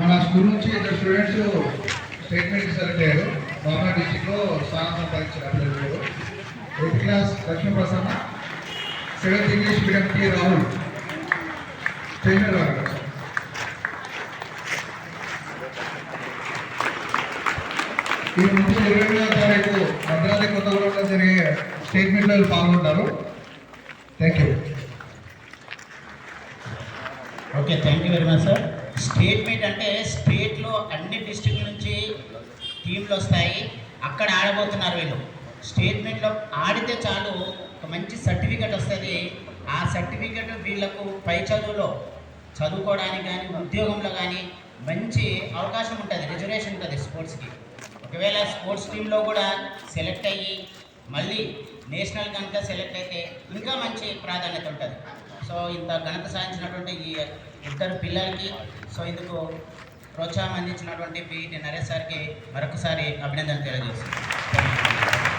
మన స్కూల్ నుంచి ఇద్దరు స్టూడెంట్స్ స్టేట్మెంట్ సెలెక్ట్ అయ్యారు బాబా డిస్టిక్లో స్థానం సంపాదించారు eighth class Lakshmi Prasanna seventh English medium T Rahul trainer ఈ ముందు ఇరవై తారీఖు భద్రాద్రి కొత్తగూడెంలో జరిగే స్టేట్మెంట్లో పాల్గొంటారు. Thank you okay thank you very much sir state meet అంటే స్టేట్లో అన్ని డిస్ట్రిక్ట్ నుంచి టీంలు వస్తాయి. అక్కడ ఆడబోతున్నారు వీళ్ళు. స్టేట్ మీట్లో ఆడితే చాలు ఒక మంచి సర్టిఫికెట్ వస్తుంది. ఆ సర్టిఫికెట్ వీళ్ళకు పై చదువులో చదువుకోవడానికి కానీ ఉద్యోగంలో కానీ మంచి అవకాశం ఉంటుంది రిజర్వేషన్ ఉంటుంది స్పోర్ట్స్కి ఒకవేళ స్పోర్ట్స్ టీంలో కూడా సెలెక్ట్ అయ్యి మళ్ళీ నేషనల్ కనుక సెలెక్ట్ అయితే ఇంకా మంచి ప్రాధాన్యత ఉంటుంది. సో ఇంత ఘనత సాధించినటువంటి ఈ ఇద్దరు పిల్లలకి సో ఇందుకు ప్రోత్సాహం అందించినటువంటి పిఈటి నరేష్ సార్కి మరొకసారి అభినందనలు తెలియజేస్తున్నాను.